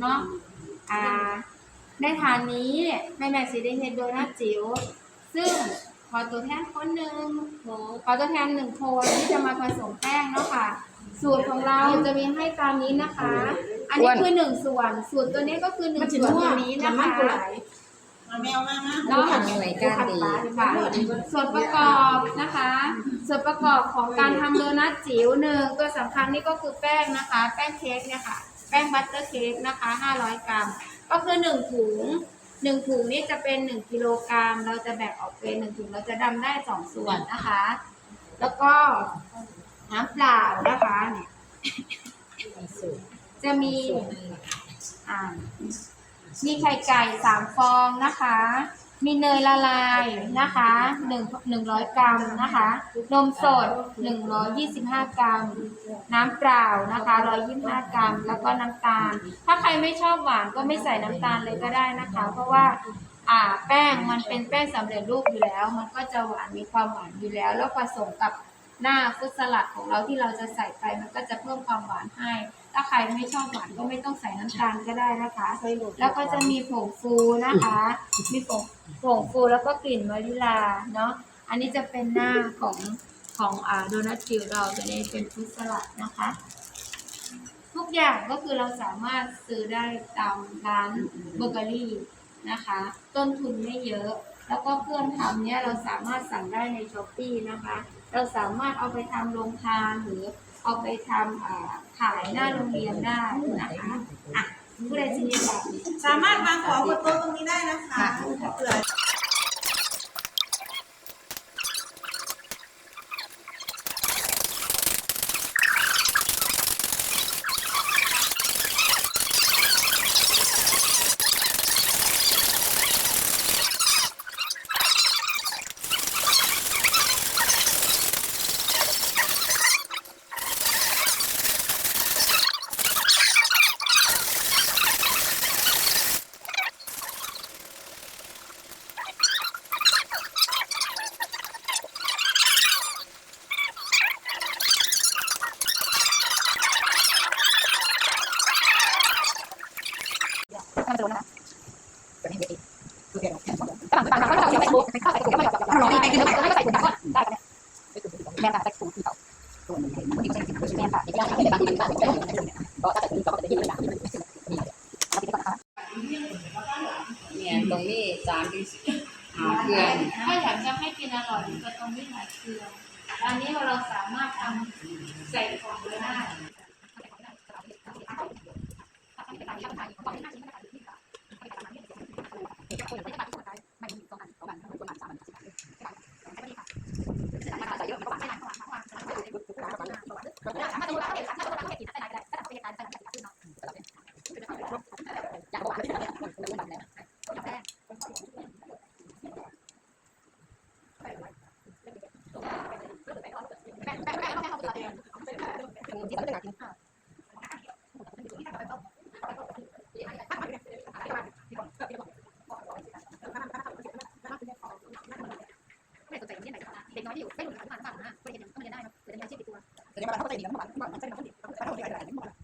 เนาะอ่าในฐานนี้แม่แม่สีได้เฮ็ดโดนัทจิ๋วซึ่งขอตัวแทนคนหนึ่งขอตัวแทนหนึ่งคนที่จะมาผสมแป้งเนาะค่ะ สูตรของเราจะมีให้ตามนี้นะคะ อันนี้คือหนึ่งส่วน สูตรตัวนี้ก็คือหนึ่งส่วนตัวนี้นะคะมาแมวมามาเนาะหน่วยการดีค่ะส่วนประกอบนะคะ ส่วนประกอบของการทำโดนัทจิ๋วหนึ่งตัวสำคัญนี่ก็คือแป้งนะคะ แป้งเค้กเนี่ยค่ะ แป้งบัตเตอร์เค้กนะคะ 500 กรัม ก็คือหนึ่งถุงหนึ่งถุงนี่จะเป็นหนึ่งกิโลกรัม เราจะแบ่งออกเป็นหนึ่งถุงเราจะดำได้สองส่วนนะคะ แล้วก็น้ำเปล่านะคะเนี่ยจะมีอ่ามีไข่ไก่สามฟองนะคะ มีเนยละลายนะคะหนึ่งหนึ่งร้อยกรัมนะคะ นมสดหนึ่งร้อยยี่สิบห้ากรัม น้ำเปล่านะคะร้อยยี่สิบห้ากรัม แล้วก็น้ำตาล ถ้าใครไม่ชอบหวานก็ไม่ใส่น้ำตาลเลยก็ได้นะคะ เพราะว่าอ่าแป้งมันเป็นแป้งสำเร็จรูปอยู่แล้ว มันก็จะหวานมีความหวานอยู่แล้ว แล้วผสมกับหน้าฟุตสลัดของเราที่เราจะใส่ไปมันก็จะเพิ่ม ไม่ชอบหวานก็ไม่ต้องใส่น้ำตาลก็ได้นะคะ แล้วก็จะมีผงฟูนะคะ มีผงผงฟูแล้วก็กลิ่นวานิลาเนาะ อันนี้จะเป็นหน้าของของอ่าโดนัทจิ๋วเราจะได้เป็นฟรุตสลัดนะคะ ทุกอย่างก็คือเราสามารถซื้อได้ตามร้านเบเกอรี่นะคะ ต้นทุนไม่เยอะ แล้วก็เครื่องทำเนี่ยเราสามารถสั่งได้ในช้อปปีนะคะ เราสามารถเอาไปทำโรงทานหรือ เอาไปทำอ่าขายหน้าโรงเรียนได้นะคะอะผู้ใดจะมีแบบนี้สามารถวางของบนโต๊ะตรงนี้ได้นะคะเผื่อ มันจะโดนนะคะจะให้เด็กอีกคือเดี๋ยวต่างต่างต่างก็เราใส่ถุงใส่ถุงไม่หรอกถ้าเราไม่กินแล้วก็ใส่ถุงก็ได้กันเนี่ยแม่ตาใส่ถุงที่เขาตัวนึงบางทีก็ใส่ถุงแม่ตาเด็กยากแต่บางทีก็ใส่ถุงก็ถ้าใส่ถุงก็จะได้ยินเลยนะนี่เอาไปก่อนนะคะเนี่ยตรงนี้สามที่หาเพื่อนถ้าอยากจะให้กินอร่อยก็ต้องไม่หลายเครื่องอันนี้เราสามารถทำใส่ของไว้ได้เด็กน้อยที่อยู่ไม่รู้ผ่านผ่านนะไม่เห็นก็ไม่ได้นะแต่จะมีอาชีพติดตัว แต่ในเวมาเขาใจดีแล้วมันมันใช่ไหมเขาติดเขาใช้เขาใจดอะไรอะไรไม่หมดเลยไม่ได้เนี่ย